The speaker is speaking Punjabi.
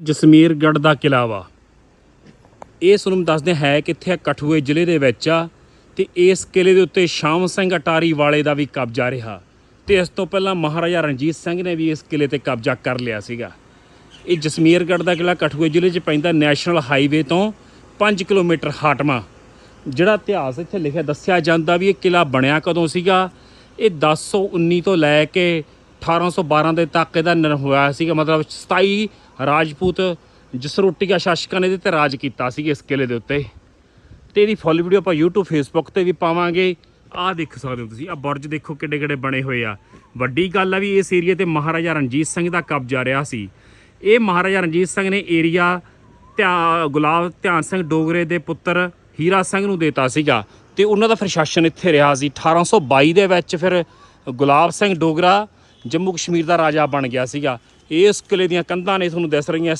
ਜਸਮੀਰਗੜ੍ਹ ਦਾ ਕਿਲਾ ਵਾ। ਇਹ ਤੁਹਾਨੂੰ ਦੱਸਦੇ ਹੈ ਕਿੱਥੇ ਆ ਕਠੂਏ ਜ਼ਿਲ੍ਹੇ ਦੇ ਵਿੱਚ ਆ ਤੇ ਇਸ ਕਿਲੇ ਦੇ ਉੱਤੇ ਸ਼ਾਮ ਸਿੰਘ ਅਟਾਰੀ ਵਾਲੇ ਦਾ ਵੀ ਕਬਜ਼ਾ ਰਿਹਾ। ਤੇ ਇਸ ਤੋਂ ਪਹਿਲਾਂ ਮਹਾਰਾਜਾ ਰਣਜੀਤ ਸਿੰਘ ਨੇ ਵੀ ਇਸ ਕਿਲੇ ਤੇ ਕਬਜ਼ਾ ਕਰ ਲਿਆ ਸੀਗਾ। ਇਹ ਜਸਮੀਰਗੜ੍ਹ ਦਾ ਕਿਲਾ ਕਠੂਏ ਜ਼ਿਲ੍ਹੇ 'ਚ ਪੈਂਦਾ ਨੈਸ਼ਨਲ ਹਾਈਵੇ ਤੋਂ 5 ਕਿਲੋਮੀਟਰ ਹਾਟਮਾ। ਜਿਹੜਾ ਇਤਿਹਾਸ ਇੱਥੇ ਲਿਖਿਆ ਦੱਸਿਆ ਜਾਂਦਾ ਵੀ ਇਹ ਕਿਲਾ ਬਣਿਆ ਕਦੋਂ ਸੀਗਾ? ਇਹ 1019 ਤੋਂ ਲੈ ਕੇ 1812 ਦੇ ਤੱਕ ਇਹਦਾ ਨਿਰ ਹੋਇਆ ਸੀਗਾ, ਮਤਲਬ 27 ਰਾਜਪੂਤ ਜਸਰੋਟੀਆ ਸ਼ਾਸਕਾਂ ਨੇ ਇਹਦੇ ਤੇ ਰਾਜ ਕੀਤਾ ਸੀ ਇਸ ਕਿਲੇ ਦੇ ਉੱਤੇ। ਤੇ ਇਹਦੀ ਫੁੱਲ ਵੀਡੀਓ ਆਪਾਂ YouTube, Facebook ਤੇ ਵੀ ਪਾਵਾਂਗੇ। ਆਹ ਦੇਖ ਸਕਦੇ ਹੋ ਤੁਸੀਂ ਆ ਬੁਰਜ ਦੇਖੋ ਕਿੱਡੇ ਕਿੱਡੇ ਬਣੇ ਹੋਏ ਆ। ਵੱਡੀ ਗੱਲ ਆ ਵੀ ਇਸ ਏਰੀਆ ਤੇ ਮਹਾਰਾਜਾ ਰਣਜੀਤ ਸਿੰਘ ਦਾ ਕਬਜ਼ਾ ਰਿਹਾ ਸੀ। ਇਹ ਮਹਾਰਾਜਾ ਰਣਜੀਤ ਸਿੰਘ ਨੇ ਏਰੀਆ ਧਿਆ, ਗੁਲਾਬ ਧਿਆਨ ਸਿੰਘ ਡੋਗਰੇ ਦੇ ਪੁੱਤਰ ਹੀਰਾ ਸਿੰਘ ਨੂੰ ਦੇਤਾ ਸੀਗਾ। ਤੇ ਉਹਨਾਂ ਦਾ ਪ੍ਰਸ਼ਾਸਨ ਇੱਥੇ ਰਿਹਾ ਸੀ। 1822 ਦੇ ਵਿੱਚ ਫਿਰ ਗੁਲਾਬ ਸਿੰਘ ਡੋਗਰਾ ਜੰਮੂ ਕਸ਼ਮੀਰ ਦਾ ਰਾਜਾ ਬਣ ਗਿਆ ਸੀਗਾ। ਇਸ ਕਿਲੇ ਦੀਆਂ ਕੰਧਾਂ ਨੇ ਤੁਹਾਨੂੰ ਦੱਸ ਰਹੀਆਂ